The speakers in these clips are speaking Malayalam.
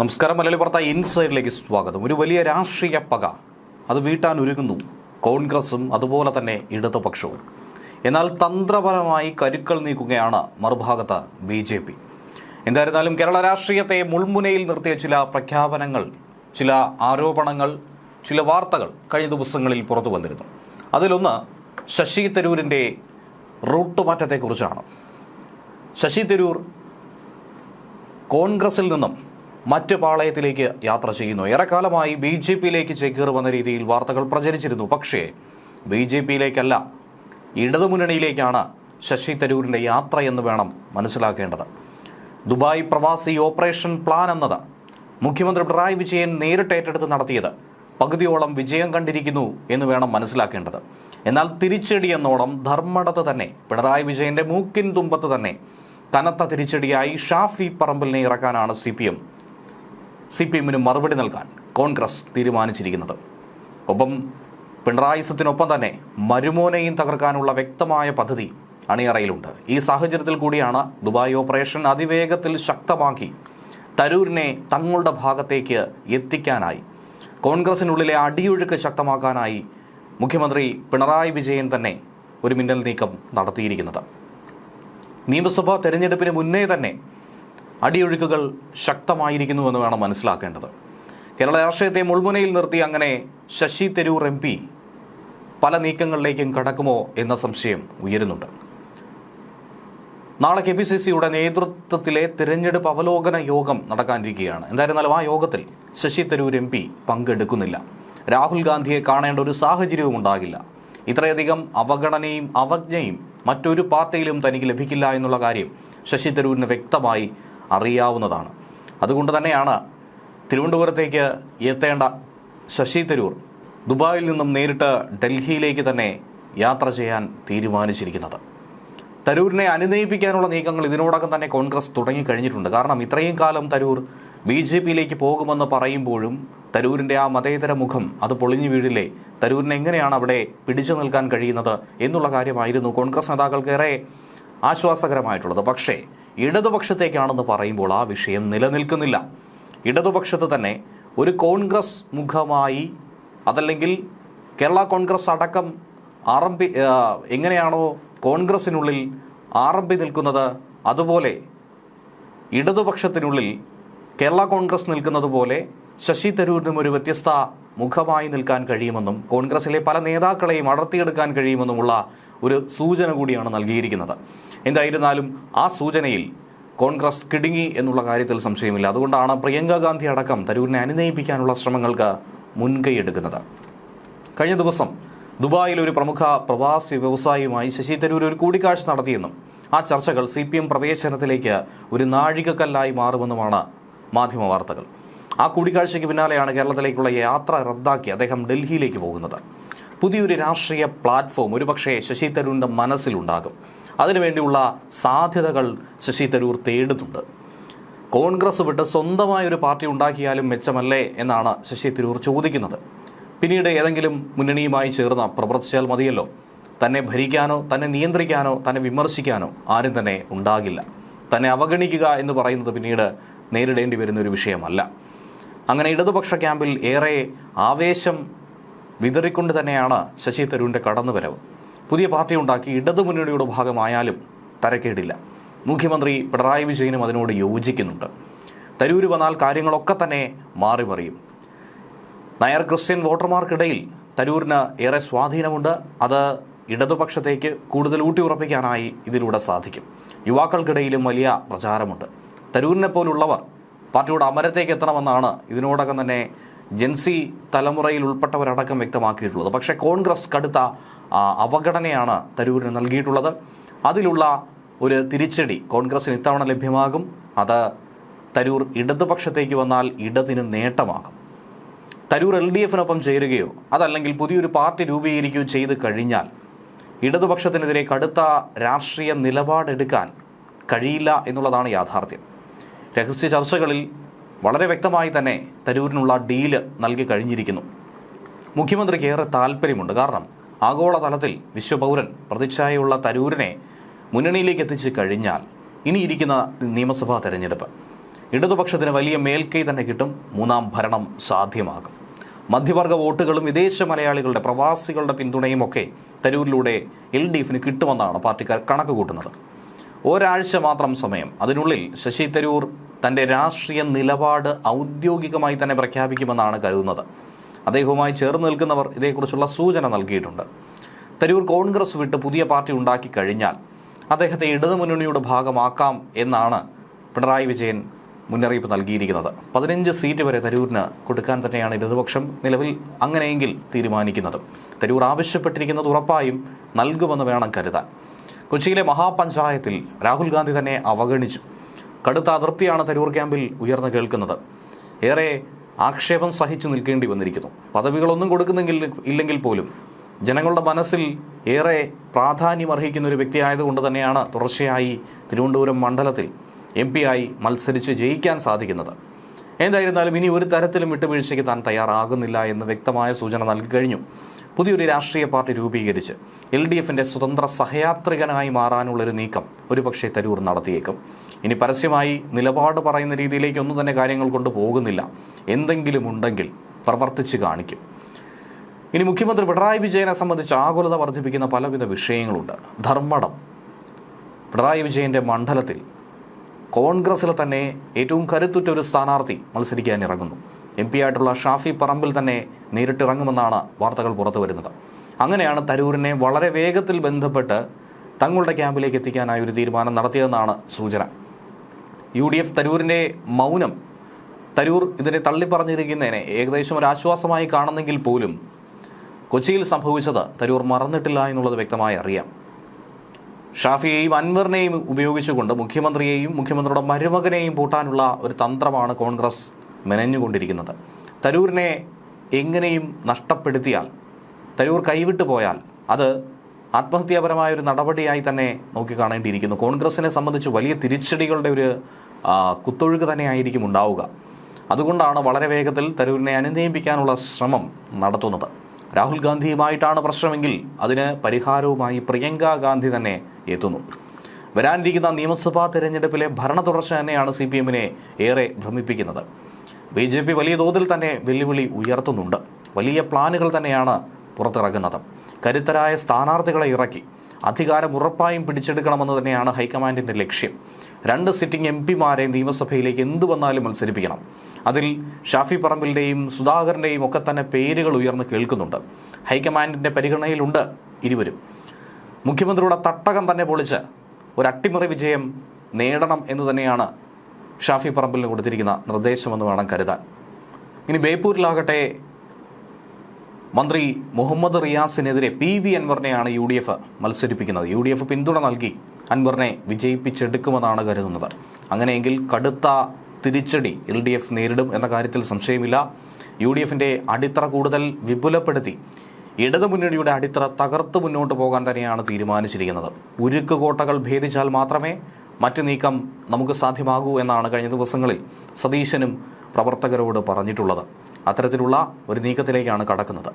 നമസ്കാരം മലയാളി വാർത്ത ഇൻസൈഡിലേക്ക് സ്വാഗതം. ഒരു വലിയ രാഷ്ട്രീയ പക. അത് വീട്ടാൻ ഒരുങ്ങുന്നു. കോൺഗ്രസും അതുപോലെ തന്നെ ഇടതുപക്ഷവും എന്നാൽ തന്ത്രപരമായി കരുക്കൾ നീക്കുകയാണ് മറുഭാഗത്ത് ബി ജെ പി. എന്തായിരുന്നാലും കേരള രാഷ്ട്രീയത്തെ മുൾമുനയിൽ നിർത്തിയ ചില പ്രഖ്യാപനങ്ങൾ ചില ആരോപണങ്ങൾ ചില വാർത്തകൾ കഴിഞ്ഞ ദിവസങ്ങളിൽ പുറത്തു വന്നിരുന്നു. അതിലൊന്ന് ശശി തരൂരിന്റെ റൂട്ട് മാറ്റത്തെക്കുറിച്ചാണ്. ശശി തരൂർ കോൺഗ്രസിൽ നിന്നും മറ്റ് പാളയത്തിലേക്ക് യാത്ര ചെയ്യുന്നു. ഏറെക്കാലമായി ബി ജെ പിയിലേക്ക് ചേക്കേറുമെന്ന രീതിയിൽ വാർത്തകൾ പ്രചരിച്ചിരുന്നു. പക്ഷേ ബി ജെ പിയിലേക്കല്ല ഇടതുമുന്നണിയിലേക്കാണ് ശശി തരൂരിന്റെ യാത്ര എന്ന് വേണം മനസ്സിലാക്കേണ്ടത്. ദുബായ് പ്രവാസി ഓപ്പറേഷൻ പ്ലാൻ എന്നത് മുഖ്യമന്ത്രി പിണറായി വിജയൻ നേരിട്ട് ഏറ്റെടുത്ത് നടത്തിയത് പകുതിയോളം വിജയം കണ്ടിരിക്കുന്നു എന്ന് വേണം മനസ്സിലാക്കേണ്ടത്. എന്നാൽ തിരിച്ചടി എന്നോണം ധർമ്മടത്ത് തന്നെ പിണറായി വിജയന്റെ മൂക്കിൻ തുമ്പത്ത് തന്നെ കനത്ത തിരിച്ചടിയായി ഷാഫി പറമ്പലിനെ ഇറക്കാനാണ് C P M C P എമ്മിന് മറുപടി നൽകാൻ കോൺഗ്രസ് തീരുമാനിച്ചിരിക്കുന്നത്. ഒപ്പം പിണറായിസത്തിനൊപ്പം തന്നെ മരുമോനെയും തകർക്കാനുള്ള വ്യക്തമായ പദ്ധതി അണിയറയിലുണ്ട്. ഈ സാഹചര്യത്തിൽ കൂടിയാണ് ദുബായ് ഓപ്പറേഷൻ അതിവേഗത്തിൽ ശക്തമാക്കി തരൂരിനെ തങ്ങളുടെ ഭാഗത്തേക്ക് എത്തിക്കാനായി കോൺഗ്രസിനുള്ളിലെ അടിയൊഴുക്ക് ശക്തമാക്കാനായി മുഖ്യമന്ത്രി പിണറായി വിജയൻ തന്നെ ഒരു മിന്നൽ നീക്കം നടത്തിയിരിക്കുന്നത്. നിയമസഭാ തെരഞ്ഞെടുപ്പിന് മുന്നേ തന്നെ അടിയൊഴുക്കുകൾ ശക്തമായിരിക്കുന്നുവെന്ന് വേണം മനസ്സിലാക്കേണ്ടത്. കേരള രാഷ്ട്രീയത്തെ മുൾമുനയിൽ നിർത്തി അങ്ങനെ ശശി തരൂർ എം പി പല നീക്കങ്ങളിലേക്കും കടക്കുമോ എന്ന സംശയം ഉയരുന്നുണ്ട്. നാളെ കെ പി സി സിയുടെ നേതൃത്വത്തിലെ തിരഞ്ഞെടുപ്പ് അവലോകന യോഗം നടക്കാനിരിക്കുകയാണ്. എന്തായിരുന്നാലും ആ യോഗത്തിൽ ശശി തരൂർ എം പി പങ്കെടുക്കുന്നില്ല. രാഹുൽ ഗാന്ധിയെ കാണേണ്ട ഒരു സാഹചര്യവും ഉണ്ടാകില്ല. ഇത്രയധികം അവഗണനയും അവജ്ഞയും മറ്റൊരു പാർട്ടിയിലും തനിക്ക് ലഭിക്കില്ല എന്നുള്ള കാര്യം ശശി തരൂരിന് വ്യക്തമായി അറിയാവുന്നതാണ്. അതുകൊണ്ട് തന്നെയാണ് തിരുവനന്തപുരത്തേക്ക് എത്തേണ്ട ശശി തരൂർ ദുബായിൽ നിന്നും നേരിട്ട് ഡൽഹിയിലേക്ക് തന്നെ യാത്ര ചെയ്യാൻ തീരുമാനിച്ചിരിക്കുന്നത്. തരൂരിനെ അനുനയിപ്പിക്കാനുള്ള നീക്കങ്ങൾ ഇതിനോടകം തന്നെ കോൺഗ്രസ് തുടങ്ങിക്കഴിഞ്ഞിട്ടുണ്ട്. കാരണം ഇത്രയും കാലം തരൂർ ബി ജെ പിയിലേക്ക് പോകുമെന്ന് പറയുമ്പോഴും തരൂരിന്റെ ആ മതേതര മുഖം അത് പൊളിഞ്ഞു വീഴില്ലേ? തരൂരിനെ എങ്ങനെയാണ് അവിടെ പിടിച്ചു നിൽക്കാൻ കഴിയുന്നത് എന്നുള്ള കാര്യമായിരുന്നു കോൺഗ്രസ് നേതാക്കൾക്കേറെ ആശ്വാസകരമായിട്ടുള്ളത്. പക്ഷേ ഇടതുപക്ഷത്തേക്കാണെന്ന് പറയുമ്പോൾ ആ വിഷയം നിലനിൽക്കുന്നില്ല. ഇടതുപക്ഷത്ത് തന്നെ ഒരു കോൺഗ്രസ് മുഖമായി അതല്ലെങ്കിൽ കേരള കോൺഗ്രസ് അടക്കം ആറമ്പി എങ്ങനെയാണോ കോൺഗ്രസിനുള്ളിൽ ആറമ്പി നിൽക്കുന്നത് അതുപോലെ ഇടതുപക്ഷത്തിനുള്ളിൽ കേരള കോൺഗ്രസ് നിൽക്കുന്നത് പോലെ ശശി തരൂരിനും ഒരു വ്യത്യസ്ത മുഖമായി നിൽക്കാൻ കഴിയുമെന്നും കോൺഗ്രസിലെ പല നേതാക്കളെയും അടർത്തിയെടുക്കാൻ കഴിയുമെന്നുമുള്ള ഒരു സൂചന കൂടിയാണ് നൽകിയിരിക്കുന്നത്. എന്തായിരുന്നാലും ആ സൂചനയിൽ കോൺഗ്രസ് കിടുങ്ങി എന്നുള്ള കാര്യത്തിൽ സംശയമില്ല. അതുകൊണ്ടാണ് പ്രിയങ്ക ഗാന്ധി അടക്കം തരൂരിനെ അനുനയിപ്പിക്കാനുള്ള ശ്രമങ്ങൾക്ക് മുൻകൈയെടുക്കുന്നത്. കഴിഞ്ഞ ദിവസം ദുബായിൽ ഒരു പ്രമുഖ പ്രവാസി വ്യവസായിയുമായി ശശി തരൂർ ഒരു കൂടിക്കാഴ്ച നടത്തിയെന്നും ആ ചർച്ചകൾ സി പി എം പ്രവേശനത്തിലേക്ക് ഒരു നാഴികക്കല്ലായി മാറുമെന്നുമാണ് മാധ്യമ വാർത്തകൾ. ആ കൂടിക്കാഴ്ചയ്ക്ക് പിന്നാലെയാണ് കേരളത്തിലേക്കുള്ള യാത്ര റദ്ദാക്കി അദ്ദേഹം ഡൽഹിയിലേക്ക് പോകുന്നത്. പുതിയൊരു രാഷ്ട്രീയ പ്ലാറ്റ്ഫോം ഒരുപക്ഷേ ശശി തരൂരിന്റെ മനസ്സിലുണ്ടാകും. അതിനുവേണ്ടിയുള്ള സാധ്യതകൾ ശശി തരൂർ തേടുന്നുണ്ട്. കോൺഗ്രസ് വിട്ട് സ്വന്തമായൊരു പാർട്ടി ഉണ്ടാക്കിയാലും മെച്ചമല്ലേ എന്നാണ് ശശി തരൂർ ചോദിക്കുന്നത്. പിന്നീട് ഏതെങ്കിലും മുന്നണിയുമായി ചേർന്ന് പ്രവർത്തിച്ചാൽ മതിയല്ലോ. തന്നെ ഭരിക്കാനോ തന്നെ നിയന്ത്രിക്കാനോ തന്നെ വിമർശിക്കാനോ ആരും തന്നെ ഉണ്ടാകില്ല. തന്നെ അവഗണിക്കുക എന്ന് പറയുന്നത് പിന്നീട് നേരിടേണ്ടി വരുന്ന ഒരു വിഷയമല്ല. അങ്ങനെ ഇടതുപക്ഷ ക്യാമ്പിൽ ഏറെ ആവേശം വിതറിക്കൊണ്ട് തന്നെയാണ് ശശി തരൂരിന്റെ കടന്നുവരവ്. പുതിയ പാർട്ടി ഉണ്ടാക്കി ഇടതുമുന്നണിയുടെ ഭാഗമായാലും തരക്കേടില്ല. മുഖ്യമന്ത്രി പിണറായി വിജയനും അതിനോട് യോജിക്കുന്നുണ്ട്. തരൂര് വന്നാൽ കാര്യങ്ങളൊക്കെ തന്നെ മാറി മറിയും. നയർ ക്രിസ്ത്യൻ വോട്ടർമാർക്കിടയിൽ തരൂരിന് ഏറെ സ്വാധീനമുണ്ട്. അത് ഇടതുപക്ഷത്തേക്ക് കൂടുതൽ ഊട്ടിയുറപ്പിക്കാനായി ഇതിലൂടെ സാധിക്കും. യുവാക്കൾക്കിടയിലും വലിയ പ്രചാരമുണ്ട്. തരൂരിനെ പോലുള്ളവർ പാർട്ടിയുടെ അമരത്തേക്ക് എത്തണമെന്നാണ് ഇതിനോടകം തന്നെ ജെൻസി തലമുറയിൽ ഉൾപ്പെട്ടവരടക്കം വ്യക്തമാക്കിയിട്ടുള്ളത്. പക്ഷേ കോൺഗ്രസ് കടുത്ത അവഗണനയാണ് തരൂരിന് നൽകിയിട്ടുള്ളത്. അതിലുള്ള ഒരു തിരിച്ചടി കോൺഗ്രസിന് ഇത്തവണ ലഭ്യമാകും. അത് തരൂർ ഇടതുപക്ഷത്തേക്ക് വന്നാൽ ഇടതിന് നേട്ടമാകും. തരൂർ എൽ ഡി എഫിനൊപ്പം ചേരുകയോ അതല്ലെങ്കിൽ പുതിയൊരു പാർട്ടി രൂപീകരിക്കുകയോ ചെയ്ത് കഴിഞ്ഞാൽ ഇടതുപക്ഷത്തിനെതിരെ കടുത്ത രാഷ്ട്രീയ നിലപാടെടുക്കാൻ കഴിയില്ല എന്നുള്ളതാണ് യാഥാർത്ഥ്യം. രഹസ്യ ചർച്ചകളിൽ വളരെ വ്യക്തമായി തന്നെ തരൂരിനുള്ള ഡീൽ നൽകി കഴിഞ്ഞിരിക്കുന്നു. മുഖ്യമന്ത്രിക്ക് ഏറെ താല്പര്യമുണ്ട് കാരണം ആഗോളതലത്തിൽ വിശ്വപൗരൻ പ്രതിച്ഛായയുള്ള തരൂരിനെ മുന്നണിയിലേക്ക് എത്തിച്ചു കഴിഞ്ഞാൽ ഇനിയിരിക്കുന്ന നിയമസഭാ തെരഞ്ഞെടുപ്പ്. ഇടതുപക്ഷത്തിന് വലിയ മേൽക്കൈ തന്നെ കിട്ടും. മൂന്നാം ഭരണം സാധ്യമാകും. മധ്യവർഗ വോട്ടുകളും വിദേശ മലയാളികളുടെ പ്രവാസികളുടെ പിന്തുണയും ഒക്കെ തരൂരിലൂടെ എൽ ഡി എഫിന് കിട്ടുമെന്നാണ് പാർട്ടിക്കാർ കണക്ക് കൂട്ടുന്നത് ഒരാഴ്ച മാത്രം സമയം. അതിനുള്ളിൽ ശശി തരൂർ തന്റെ രാഷ്ട്രീയ നിലപാട് ഔദ്യോഗികമായി തന്നെ പ്രഖ്യാപിക്കുമെന്നാണ് കരുതുന്നത്. അദ്ദേഹവുമായി ചേർന്ന് നിൽക്കുന്നവർ ഇതേക്കുറിച്ചുള്ള സൂചന നൽകിയിട്ടുണ്ട്. തരൂർ കോൺഗ്രസ് വിട്ട് പുതിയ പാർട്ടി ഉണ്ടാക്കി കഴിഞ്ഞാൽ അദ്ദേഹത്തെ ഇടതുമുന്നണിയുടെ ഭാഗമാക്കാം എന്നാണ് പിണറായി വിജയൻ മുന്നറിയിപ്പ് നൽകിയിരിക്കുന്നത്. പതിനഞ്ച് സീറ്റ് വരെ തരൂരിന് കൊടുക്കാൻ തന്നെയാണ് ഇടതുപക്ഷം നിലവിൽ അങ്ങനെയെങ്കിൽ തീരുമാനിക്കുന്നത്. തരൂർ ആവശ്യപ്പെട്ടിരിക്കുന്നത് ഉറപ്പായും നൽകുമെന്ന് വേണം കരുതാൻ. കൊച്ചിയിലെ മഹാപഞ്ചായത്തിൽ രാഹുൽ ഗാന്ധി തന്നെ അവഗണിച്ചു. കടുത്ത അതൃപ്തിയാണ് തരൂർ ക്യാമ്പിൽ ഉയർന്നു കേൾക്കുന്നത്. ഏറെ ആക്ഷേപം സഹിച്ചു നിൽക്കേണ്ടി വന്നിരിക്കുന്നു. പദവികളൊന്നും കൊടുക്കുന്നെങ്കിൽ ഇല്ലെങ്കിൽ പോലും ജനങ്ങളുടെ മനസ്സിൽ ഏറെ പ്രാധാന്യം അർഹിക്കുന്ന ഒരു വ്യക്തിയായതുകൊണ്ട് തന്നെയാണ് തുടർച്ചയായി തിരുവനന്തപുരം മണ്ഡലത്തിൽ എം ആയി മത്സരിച്ച് ജയിക്കാൻ സാധിക്കുന്നത്. എന്തായിരുന്നാലും ഇനി ഒരു തരത്തിലും വിട്ടുവീഴ്ചയ്ക്ക് താൻ തയ്യാറാകുന്നില്ല എന്ന് വ്യക്തമായ സൂചന നൽകി കഴിഞ്ഞു. പുതിയൊരു രാഷ്ട്രീയ പാർട്ടി രൂപീകരിച്ച് എൽ ഡി എഫിന്റെ സ്വതന്ത്ര സഹയാത്രികനായി മാറാനുള്ളൊരു നീക്കം ഒരുപക്ഷെ തരൂർ നടത്തിയേക്കും. ഇനി പരസ്യമായി നിലപാട് പറയുന്ന രീതിയിലേക്കൊന്നും തന്നെ കാര്യങ്ങൾ കൊണ്ട് പോകുന്നില്ല എന്തെങ്കിലും ഉണ്ടെങ്കിൽ പ്രവർത്തിച്ച് കാണിക്കും. ഇനി മുഖ്യമന്ത്രി പിണറായി വിജയനെ സംബന്ധിച്ച് ആകുലത വർദ്ധിപ്പിക്കുന്ന പലവിധ വിഷയങ്ങളുണ്ട്. ധർമ്മടം. പിണറായി വിജയന്റെ മണ്ഡലത്തിൽ കോൺഗ്രസിൽ തന്നെ ഏറ്റവും കരുത്തുറ്റ ഒരു സ്ഥാനാർത്ഥി മത്സരിക്കാൻ ഇറങ്ങുന്നു. എം പി ആയിട്ടുള്ള ഷാഫി പറമ്പിൽ തന്നെ നേരിട്ടിറങ്ങുമെന്നാണ് വാർത്തകൾ പുറത്തു വരുന്നത്. അങ്ങനെയാണ് തരൂരിനെ വളരെ വേഗത്തിൽ ബന്ധപ്പെട്ട് തങ്ങളുടെ ക്യാമ്പിലേക്ക് എത്തിക്കാനായി ഒരു തീരുമാനം നടത്തിയതെന്നാണ് സൂചന. യു ഡി എഫ് തരൂരിന്റെ മൗനം തരൂർ ഇതിനെ തള്ളിപ്പറഞ്ഞിരിക്കുന്നതിനെ ഏകദേശം ഒരു ആശ്വാസമായി കാണുന്നെങ്കിൽ പോലും കൊച്ചിയിൽ സംഭവിച്ചത് തരൂർ മറന്നിട്ടില്ല എന്നുള്ളത് വ്യക്തമായി അറിയാം. ഷാഫിയെയും അൻവറിനെയും ഉപയോഗിച്ചുകൊണ്ട് മുഖ്യമന്ത്രിയെയും മുഖ്യമന്ത്രിയുടെ മരുമകനെയും പൂട്ടാനുള്ള ഒരു തന്ത്രമാണ് കോൺഗ്രസ് മെനഞ്ഞുകൊണ്ടിരിക്കുന്നത്. തരൂരിനെ എങ്ങനെയും നഷ്ടപ്പെടുത്തിയാൽ തരൂർ കൈവിട്ടു പോയാൽ അത് ആത്മഹത്യാപരമായ ഒരു നടപടിയായി തന്നെ നോക്കിക്കാണേണ്ടിയിരിക്കുന്നു കോൺഗ്രസിനെ സംബന്ധിച്ച് വലിയ തിരിച്ചടികളുടെ ഒരു കുത്തൊഴുക്ക് തന്നെയായിരിക്കും ഉണ്ടാവുക. അതുകൊണ്ടാണ് വളരെ വേഗത്തിൽ തരൂരിനെ അനുനയിപ്പിക്കാനുള്ള ശ്രമം നടത്തുന്നത്. രാഹുൽ ഗാന്ധിയുമായിട്ടാണ് പ്രശ്നമെങ്കിൽ അതിന് പരിഹാരവുമായി പ്രിയങ്ക ഗാന്ധി തന്നെ എത്തുന്നു. വരാനിരിക്കുന്ന നിയമസഭാ തെരഞ്ഞെടുപ്പിലെ ഭരണ തുടർച്ച തന്നെയാണ് സി പി എമ്മിനെ ഏറെ ഭ്രമിപ്പിക്കുന്നത്. ബി ജെ പി വലിയ തോതിൽ തന്നെ വെല്ലുവിളി ഉയർത്തുന്നുണ്ട്. വലിയ പ്ലാനുകൾ തന്നെയാണ് പുറത്തിറങ്ങുന്നത്. കരുത്തരായ സ്ഥാനാർത്ഥികളെ ഇറക്കി. അധികാരം ഉറപ്പായും പിടിച്ചെടുക്കണമെന്ന് തന്നെയാണ് ഹൈക്കമാൻഡിന്റെ ലക്ഷ്യം. രണ്ട് സിറ്റിംഗ് എം പിമാരെ നിയമസഭയിലേക്ക് എന്തു വന്നാലും മത്സരിപ്പിക്കണം. അതിൽ ഷാഫി പറമ്പിലിന്റെയും സുധാകരന്റെയും ഒക്കെ തന്നെ പേരുകൾ ഉയർന്ന് കേൾക്കുന്നുണ്ട്. ഹൈക്കമാൻഡിന്റെ പരിഗണനയിലുണ്ട് ഇരുവരും. മുഖ്യമന്ത്രിയുടെ തട്ടകം തന്നെ പൊളിച്ച് ഒരു അട്ടിമറി വിജയം നേടണം എന്ന് തന്നെയാണ് ഷാഫി പറമ്പിലിന് കൊടുത്തിരിക്കുന്ന നിർദ്ദേശമെന്ന് വേണം കരുതാൻ. ഇനി ബേപ്പൂരിലാകട്ടെ മന്ത്രി മുഹമ്മദ് റിയാസിനെതിരെ പി വി അൻവറിനെയാണ് യു ഡി എഫ് മത്സരിപ്പിക്കുന്നത്. യു ഡി എഫ് പിന്തുണ നൽകി അൻവറിനെ വിജയിപ്പിച്ചെടുക്കുമെന്നാണ് കരുതുന്നത്. അങ്ങനെയെങ്കിൽ കടുത്ത തിരിച്ചടി എൽ ഡി എഫ് നേരിടും എന്ന കാര്യത്തിൽ സംശയമില്ല. യു ഡി എഫിന്റെ അടിത്തറ കൂടുതൽ വിപുലപ്പെടുത്തി. ഇടതുമുന്നണിയുടെ അടിത്തറ തകർത്ത് മുന്നോട്ട് പോകാൻ തന്നെയാണ് തീരുമാനിച്ചിരിക്കുന്നത്. ഉരുക്ക് കോട്ടകൾ ഭേദിച്ചാൽ മാത്രമേ മറ്റു നീക്കം നമുക്ക് സാധ്യമാകൂ എന്നാണ് കഴിഞ്ഞ ദിവസങ്ങളിൽ സതീശനും പ്രവർത്തകരോട് പറഞ്ഞിട്ടുള്ളത്. അത്തരത്തിലുള്ള ഒരു നീക്കത്തിലേക്കാണ് കടക്കുന്നത്.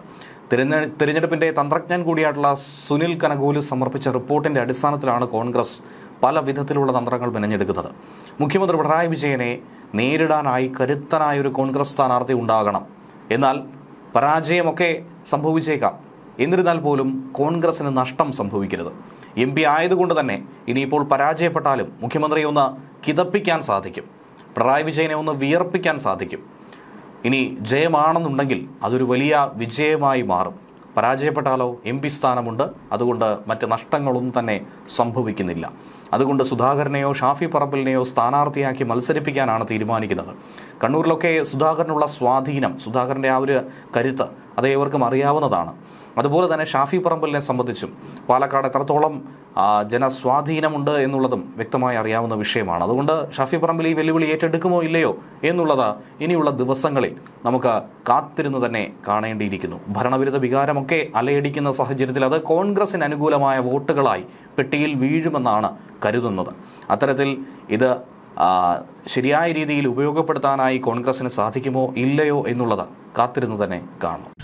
തിരഞ്ഞെ തിരഞ്ഞെടുപ്പിന്റെ തന്ത്രജ്ഞൻ കൂടിയായിട്ടുള്ള സുനിൽ കനകൂൽ സമർപ്പിച്ച റിപ്പോർട്ടിന്റെ അടിസ്ഥാനത്തിലാണ് കോൺഗ്രസ് പല വിധത്തിലുള്ള തന്ത്രങ്ങൾ മെനഞ്ഞെടുക്കുന്നത്. മുഖ്യമന്ത്രി പിണറായി വിജയനെ നേരിടാനായി കരുത്തനായ ഒരു കോൺഗ്രസ് സ്ഥാനാർത്ഥി ഉണ്ടാകണം. എന്നാൽ പരാജയമൊക്കെ സംഭവിച്ചേക്കാം. എന്നിരുന്നാൽ പോലും കോൺഗ്രസിന് നഷ്ടം സംഭവിക്കരുത്. എം പി ആയതുകൊണ്ട് തന്നെ ഇനിയിപ്പോൾ പരാജയപ്പെട്ടാലും മുഖ്യമന്ത്രിയെ ഒന്ന് കിതപ്പിക്കാൻ സാധിക്കും. പിണറായി വിജയനെ ഒന്ന് വിയർപ്പിക്കാൻ സാധിക്കും. ഇനി ജയമാണെന്നുണ്ടെങ്കിൽ അതൊരു വലിയ വിജയമായി മാറും. പരാജയപ്പെട്ടാലോ എം പി സ്ഥാനമുണ്ട്. അതുകൊണ്ട് മറ്റ് നഷ്ടങ്ങളൊന്നും തന്നെ സംഭവിക്കുന്നില്ല. അതുകൊണ്ട് സുധാകരനെയോ ഷാഫി പറമ്പിലിനെയോ സ്ഥാനാർത്ഥിയാക്കി മത്സരിപ്പിക്കാനാണ് തീരുമാനിക്കുന്നത്. കണ്ണൂരിലൊക്കെ സുധാകരനുള്ള സ്വാധീനം സുധാകരന്റെ ആ ഒരു കരുത്ത് അത് ഏവർക്കും അറിയാവുന്നതാണ്. അതുപോലെ തന്നെ ഷാഫി പറമ്പലിനെ സംബന്ധിച്ചും പാലക്കാട് എത്രത്തോളം ജനസ്വാധീനമുണ്ട് എന്നുള്ളതും വ്യക്തമായി അറിയാവുന്ന വിഷയമാണ്. അതുകൊണ്ട് ഷാഫി പറമ്പിൽ ഈ വെല്ലുവിളി ഏറ്റെടുക്കുമോ ഇല്ലയോ എന്നുള്ളത് ഇനിയുള്ള ദിവസങ്ങളിൽ നമുക്ക് കാത്തിരുന്ന് തന്നെ കാണേണ്ടിയിരിക്കുന്നു. ഭരണവിരുദ്ധ വികാരമൊക്കെ അലയടിക്കുന്ന സാഹചര്യത്തിൽ അത് കോൺഗ്രസിന് അനുകൂലമായ വോട്ടുകളായി പെട്ടിയിൽ വീഴുമെന്നാണ് കരുതുന്നത്. അത്തരത്തിൽ ഇത് ശരിയായ രീതിയിൽ ഉപയോഗപ്പെടുത്താനായി കോൺഗ്രസിന് സാധിക്കുമോ ഇല്ലയോ എന്നുള്ളത് കാത്തിരുന്ന് തന്നെ കാണണം